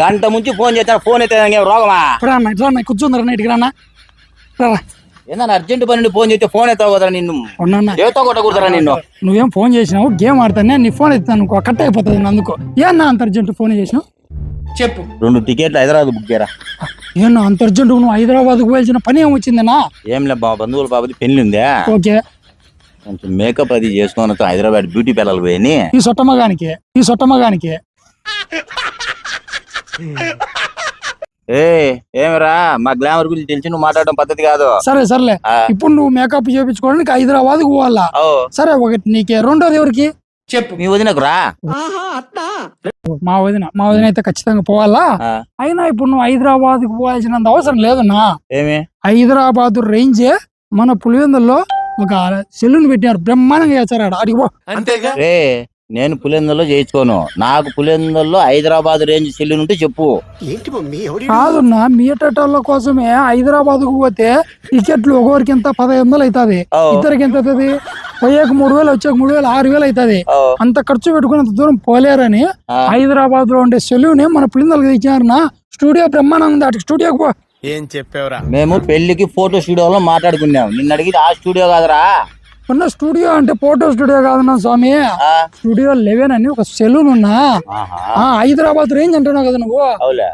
గంట ముంచి ఫోన్ చేస్తాను ఫోన్ అయితే ఏం రోగమా? ఇప్పుడు అన్న ఇట్లా అన్న కూర్చుందరా ఏందన్నా అర్జెంట్ పని ఉండి ఫోన్ చేస్తే ఫోన్ ఎత్తావు కదా నిన్ను? ఉన్నా ఏతో కొట్టకూడదురా నిన్ను? నువ్వేం ఫోన్ చేసినావు? గేమ్ ఆడతానే నీ ఫోన్ ఎత్తాను అనుకో కట్ అయిపోతుంది అందుకు. ఏమన్నా అంత అర్జెంట్ ఫోన్ చేసినావు? చెప్పు. రెండు టికెట్లు హైదరాబాద్ బుక్ చేయరా? ఏమన్నా అంత అర్జెంట్ నువ్వు హైదరాబాద్కు పోయాల్సిన పని ఏం వచ్చిందనా ఏం లే బా బంధువుల బాబుది పెళ్ళి ఉందే. ఓకే. కొంచెం మేకప్ అది చేసుకొని హైదరాబాద్ బ్యూటీ పిల్లలు పోయి ఈ సొట్టమగానికి ఈ సొట్టమగానికి ఏ ఏమిరా? మా గ్లామర్ గురించి తెలిసి నువ్వు మాట్లాడడం పద్ధతి కాదు. సరే సర్లే. ఇప్పుడు నువ్వు మేకప్ చేయించుకోవడానికి హైదరాబాద్కు పోవాలా? సరే ఒకటి నీకే. రెండోది ఎవరికి? చెప్పు. మీ వదినకు రా. మా వదిన మా వదిన అయితే ఖచ్చితంగా పోవాలా? అయినా ఇప్పుడు నువ్వు హైదరాబాద్కు పోవాల్సినంత అవసరం లేదన్నా ఏమి? హైదరాబాద్ రేంజే మన పులివెందుల్లో ఒక సెలూన్ పెట్టారు బ్రహ్మాండంగా చేస్తారు అంతేగా? నేను పులిందల్లో చేయించుకోను. నాకు పులిందల్లో హైదరాబాద్ రేంజ్ సెల్లున్ ఉంటే చెప్పు. కాదున్నా మీటర్ల కోసమే హైదరాబాద్కు పోతే టికెట్లు ఒకరికి ఎంత? పదహైదు వందలు అవుతుంది. ఇద్దరికి ఎంత అవుతుంది? పోయేక మూడు వేలు వచ్చాక మూడు వేలు ఆరు వేలు అవుతుంది. అంత ఖర్చు పెట్టుకుని అంత దూరం పోలేరని హైదరాబాద్లో ఉండే సెలూన్ మన పులిందలకు తెచ్చారనా స్టూడియో బ్రహ్మాండం ఉంది అటు స్టూడియోకి పో. ఏం చెప్పావురా? మేము పెళ్ళికి ఫోటో స్టూడియోలో మాట్లాడుకున్నాం. నిన్న అడిగితే ఆ స్టూడియో కాదురా. ఉన్న స్టూడియో అంటే ఫోటో స్టూడియో కాదన్నా స్వామి. స్టూడియో లెవెన్ అని ఒక సెలూన్ ఉన్నా. హైదరాబాద్ రేంజ్ అంటున్నావు కదా నువ్వు.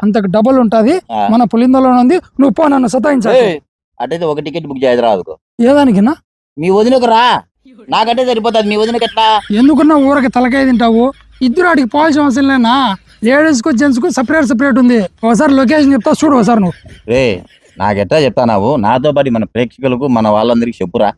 అంతకు డబల్ ఉంటది. మన పులిందలో ఉంది. నువ్వు పో నన్ను సతాయించాలి ఒక టికెట్ బుక్ చేయ హైదరాబాద్కు. ఏదానికినా? మీ వదినకు రా. నాకంటే సరిపోతుంది. మీ వదినకి ఎట్లా? ఎందుకున్నా ఊరకి తలకాయ తింటావు? ఇద్దరు ఆడికి పోవాల్సిన అవసరం లేనా? లేడీస్కు జెంట్స్కు సపరేట్ సపరేట్ ఉంది. ఒకసారి లొకేషన్ చెప్తా చూడు ఒకసారి నువ్వు. రే నాకెట్లా చెప్తానావు? నాతో పాటు మన ప్రేక్షకులకు మన వాళ్ళందరికి చెప్పురా.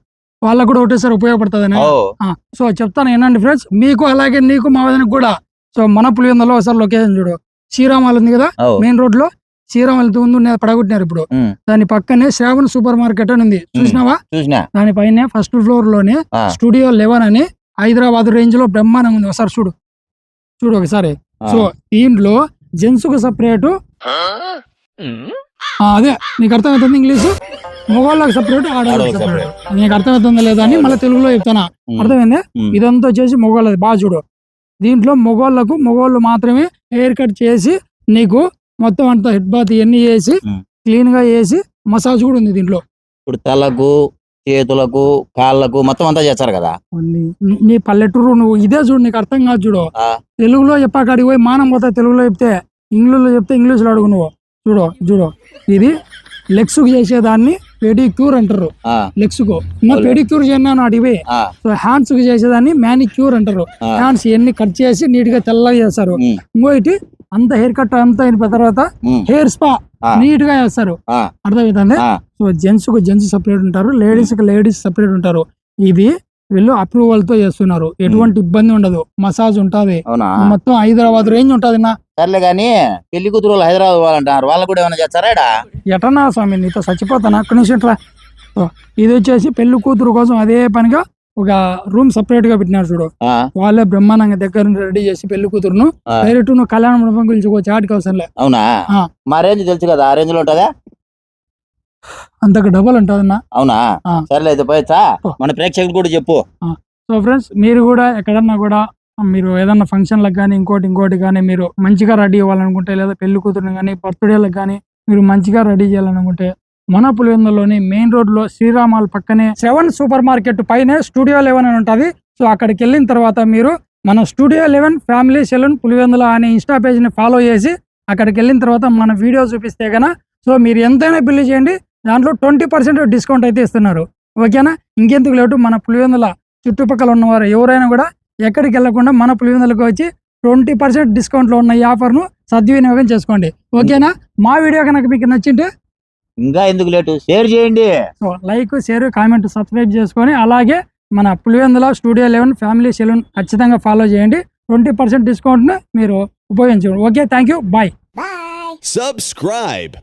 వాళ్ళకు కూడా ఒకటేసారి ఉపయోగపడుతుందని. ఓ. సో చెప్తాను ఏనండి ఫ్రెండ్స్. మీకు అలాగే నీకు మా వదినకు కూడా. సో మన పులివెందులో ఒకసారి లొకేషన్ చూడు. శ్రీరామాలు ఉంది కదా? మెయిన్ రోడ్లో శ్రీరామాలు ముందు ఉన్నది పడగొట్టినారు ఇప్పుడు. దాని పక్కనే శ్రావణ్ సూపర్ మార్కెట్ అని ఉంది. చూసినావా? చూసినా. దానిపైన ఫస్ట్ ఫ్లోర్లోనే స్టూడియో లెవెన్ అని హైదరాబాద్ రేంజ్లో బ్రహ్మాండంగా ఉంది. ఒకసారి చూడు. చూడు ఒకసారి. సో దీంట్లో జెంట్స్కు సపరేట్ అదే. నీకు అర్థమవుతుంది ఇంగ్లీష్? మగవాళ్ళకి సపరేట్ ఆడవాళ్ళకి సపరేట్ నీకు అర్థమవుతుందా లేదా అని మళ్ళీ తెలుగులో చెప్తానా అర్థమైంది? ఇదంతా వచ్చేసి మగవాళ్ళది బాగా చూడు. దీంట్లో మగవాళ్ళకు మగవాళ్ళు మాత్రమే హెయిర్ కట్ చేసి నీకు మొత్తం అంతా హెడ్ బాత్ ఇవన్నీ చేసి. క్లీన్గా చేసి మసాజ్ కూడా ఉంది దీంట్లో. ఇప్పుడు తలకు చేతులకు కాళ్ళకు మొత్తం అంతా చేస్తారు కదా? నీ- పల్లెటూరు నువ్వు ఇదే చూడు నీకు అర్థం కాదు చూడు. తెలుగులో చెప్పాక పోయి మానం పోతా తెలుగులో చెప్తే ఇంగ్లీష్లో చెప్తే ఇంగ్లీష్లో అడుగు నువ్వు. చూడు చూడు. ఇది లెగ్స్కు చేసేదాన్ని పెడిక్యూర్ అంటారు. లెగ్స్కు. పెడిక్యూర్ చేయను అడిగి ఆ, సో హ్యాండ్స్కు చేసేదాన్ని మ్యానిక్యూర్ అంటారు. హ్యాండ్స్ ఎన్ని కట్ చేసి నీట్గా తెల్లగా చేస్తారు. ఇంకోటి అంత హెయిర్ కట్ అంతా అయిన తర్వాత హెయిర్ స్పా. నీట్గా చేస్తారు. అర్థమవుతుంది సో జెంట్స్కు జెంట్స్ సపరేట్ ఉంటారు. లేడీస్కు లేడీస్ సపరేట్ ఉంటారు. ఇది వీళ్ళు అప్రూవల్తో చేస్తున్నారు. ఎటువంటి ఇబ్బంది ఉండదు. మసాజ్ ఉంటది. అవునా? మొత్తం హైదరాబాద్ రేంజ్ ఉంటది నా సర్లే కానీ పెళ్ళి కూతురు వాళ్ళు హైదరాబాద్ పోవాలంటారు వాళ్ళు కూడా ఏమైనా చేస్తారా ఈడ? ఎటనా స్వామి నీతో చచ్చిపోతాను. అక్కడి నుంచి ఇట్రా. సో, ఇది వచ్చేసి పెళ్ళి కూతురు కోసం అదే పనిగా ఒక రూమ్ సపరేట్గా పెట్టినారు చూడు. ఆ, వాళ్ళే బ్రహ్మాండంగా దగ్గర నుండి రెడీ చేసి పెళ్ళి కూతురును. ఆ, డైరెక్ట్ నువ్వు కళ్యాణ మండపం గురించి ఒక చాటికి అవసరం లే. అవునా? ఆ. మా రేంజ్ తెలుసు కదా ఆ రేంజ్లో ఉంటుందా? అంతకు డబల్ ఉంటదన్నా? అవునా? ఆ. సర్లే అయితే పోయచ్చా. మన ప్రేక్షకులు కూడా చెప్పు. సో ఫ్రెండ్స్ మీరు కూడా ఎక్కడన్నా కూడా మీరు ఏదన్నా ఫంక్షన్లకు కానీ ఇంకోటి ఇంకోటి కానీ మీరు మంచిగా రెడీ అవ్వాలనుకుంటే లేదా పెళ్ళి కూతురుని కానీ బర్త్డేలకు కానీ మీరు మంచిగా రెడీ చేయాలనుకుంటే మన పులివెందులోని మెయిన్ రోడ్లో శ్రీరామాల్ పక్కనే సెవెన్ సూపర్ మార్కెట్ పైనే స్టూడియో లెవెన్ అని ఉంటది. సో అక్కడికి వెళ్ళిన తర్వాత మీరు మన studio eleven family saloon Pulivendula అనే ఇన్స్టా పేజ్ని ఫాలో చేసి అక్కడికి వెళ్ళిన తర్వాత మన వీడియో చూపిస్తే గన సో మీరు ఎంతైనా బిల్లు చేయండి. దాంట్లో ట్వంటీ పర్సెంట్ డిస్కౌంట్ అయితే ఇస్తున్నారు. ఓకేనా? ఇంకెందుకు లేటు? మన పులివెందుల చుట్టుపక్కల ఉన్నవారు ఎవరైనా కూడా ఎక్కడికి వెళ్ళకుండా మన పులివెందులకు వచ్చి ట్వంటీ పర్సెంట్ డిస్కౌంట్లో ఉన్న ఈ ఆఫర్ను సద్వినియోగం చేసుకోండి. ఓకేనా? మా వీడియో కనుక మీకు నచ్చింటే ఇంకా ఎందుకు లేటు? షేర్ చేయండి. So like share comment subscribe చేసుకొని అలాగే మన Pulivendula studio eleven family saloon ఖచ్చితంగా ఫాలో చేయండి. ట్వంటీ పర్సెంట్ డిస్కౌంట్ను మీరు ఉపయోగించండి okay thank you. Bye. Subscribe.